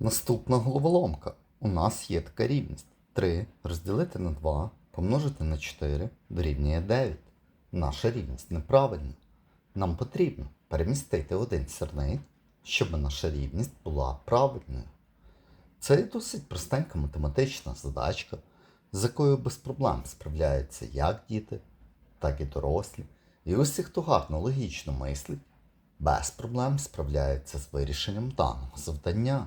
Наступна головоломка. У нас є така рівність. 3 розділити на 2 помножити на 4 дорівнює 9. Наша рівність неправильна. Нам потрібно перемістити один сірник, щоб наша рівність була правильною. Це досить простенька математична задачка, з якою без проблем справляються як діти, так і дорослі. І усі, хто гарно логічно мислить, без проблем справляються з вирішенням даного завдання.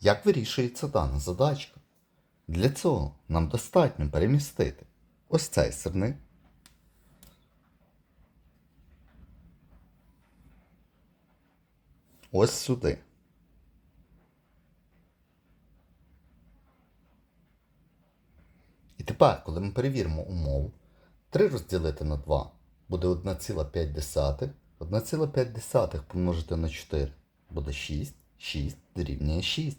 Як вирішується дана задачка? Для цього нам достатньо перемістити ось цей сирник. Ось сюди. І тепер, коли ми перевіримо умову, 3 розділити на 2 буде 1,5. 1,5 помножити на 4 буде 6. 6 дорівнює 6.